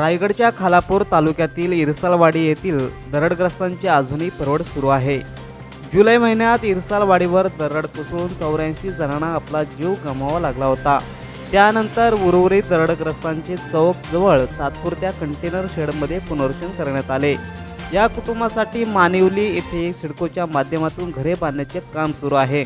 रायगडच्या खालापूर तालुक्यातील इरसालवाडी येथील दरडग्रस्तांची अजूनही परवड सुरू आहे. जुलै महिन्यात इरसालवाडीवर दरड कोसळून चौऱ्याऐंशी जणांना आपला जीव गमवावा लागला होता. त्यानंतर उर्वरित दरडग्रस्तांचे चौक जवळ तात्पुरत्या कंटेनर शेडमध्ये पुनर्वसन करण्यात आले. या कुटुंबासाठी मानिवली येथे सिडकोच्या माध्यमातून घरे बांधण्याचे काम सुरू आहे.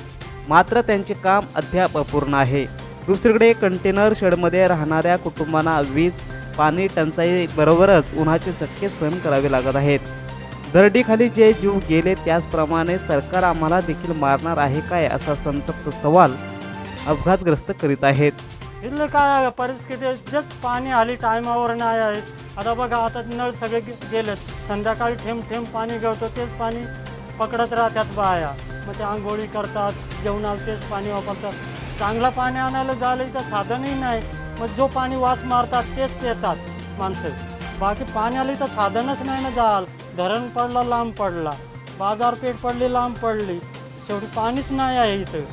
मात्र त्यांचे काम अद्याप अपूर्ण आहे. दुसरीकडे कंटेनर शेडमध्ये राहणाऱ्या कुटुंबांना वीज पाणी टंचाई बरोबरच उन्हाचे चटके सहन करावे लागत आहेत. दरडीखाली जे जीव गेले त्याचप्रमाणे सरकार आम्हाला देखील मारणार आहे काय असा संतप्त सवाल अपघातग्रस्त करीत आहेत. इथलं काय परिस्थिती जस्ट पाणी आली टायमावर नाही आहे. आता बघा आता नळ सगळे गेलेत. संध्याकाळी थेंब थेंब पाणी गळतो तेच पाणी पकडत राहतात बाया. मग ते आंघोळी करतात जेवणाला तेच पाणी वापरतात. चांगलं पाणी आणायला झालं तर साधनही नाही. मग जो पाणी वास मारतात तेच पितात. माणसं. बाकी पाण्याला तर साधनच नाही ना जाल. धरण पडला लांब पडला. बाजारपेठ पडली लांब पडली. शेवटी पाणीच नाही आहे इथं.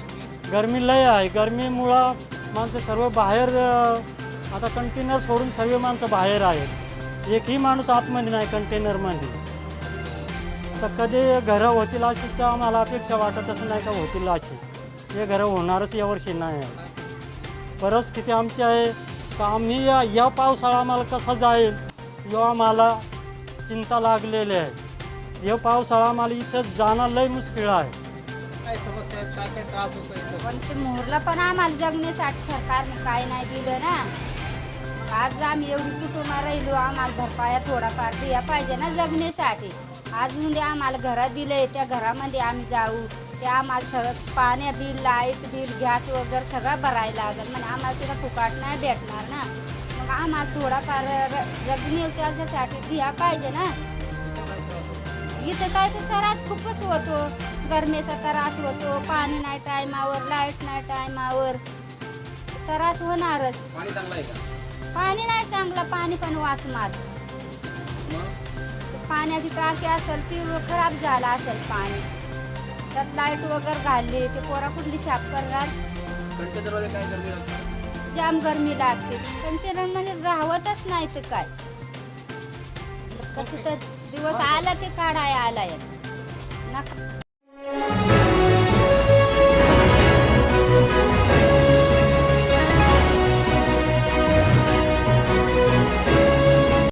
गरमी लय आहे. गरमीमुळं माणसं सर्व बाहेर आता कंटेनर सोडून सर्व माणसं बाहेर आहेत. एकही माणूस आतमध्ये नाही कंटेनरमध्ये आता कधी घरं होतील अशी तर आम्हाला अपेक्षा वाटतच नाही का होतील अशी. हे घरं होणारच यावर्षी नाही. आहे परिस्थिती आमची आहे? का आम्ही या या पावसाळा आम्हाला कसा जाईल? किंवा आम्हाला चिंता लागलेली आहे. हे पावसाळा आम्हाला इथं जाणं लय मुश्किल आहे. काय समस्या आहेत? काय काय त्रास होतो इथं? पण ते मोहरला पण आम्हाला जगण्यासाठी सरकारने काय नाही दिलं ना. मग आज आम्ही एवढी कुटुंब राहिलो आम्हाला भरपाया थोडाफार द्या पाहिजे ना जगण्यासाठी. अजून ते आम्हाला घरात दिले त्या घरामध्ये आम्ही जाऊ. ते आम्हाला सगळं पाण्या बिल लाइट बिल गॅस वगैरे सगळं भरायला लागेल. म्हणजे आम्हाला तिला फुकाट नाही भेटणार ना. मग आम्हाला थोडाफार र- जगणे त्याच्यासाठी द्या पाहिजे ना. इथं काय तर त्रास खूपच होतो. गरमेचा त्रास होतो. पाणी नाही टायमावर लाइट नाही टायमावर. त्रास होणारच. पाणी नाही चांगलं पाणी पण मग पाण्याची टाकी असेल ती खराब झाला असेल पाणी. त्यात लाइट वगैरे घालली ते पोरा कुठली साफ करणार? कंटेनरमध्ये काय गरमी लागते जाम गरमी लागते. पण ते म्हणजे राहवतच नाही तर काय. कसं तर दिवस आला ते काढाय आलाय. नका.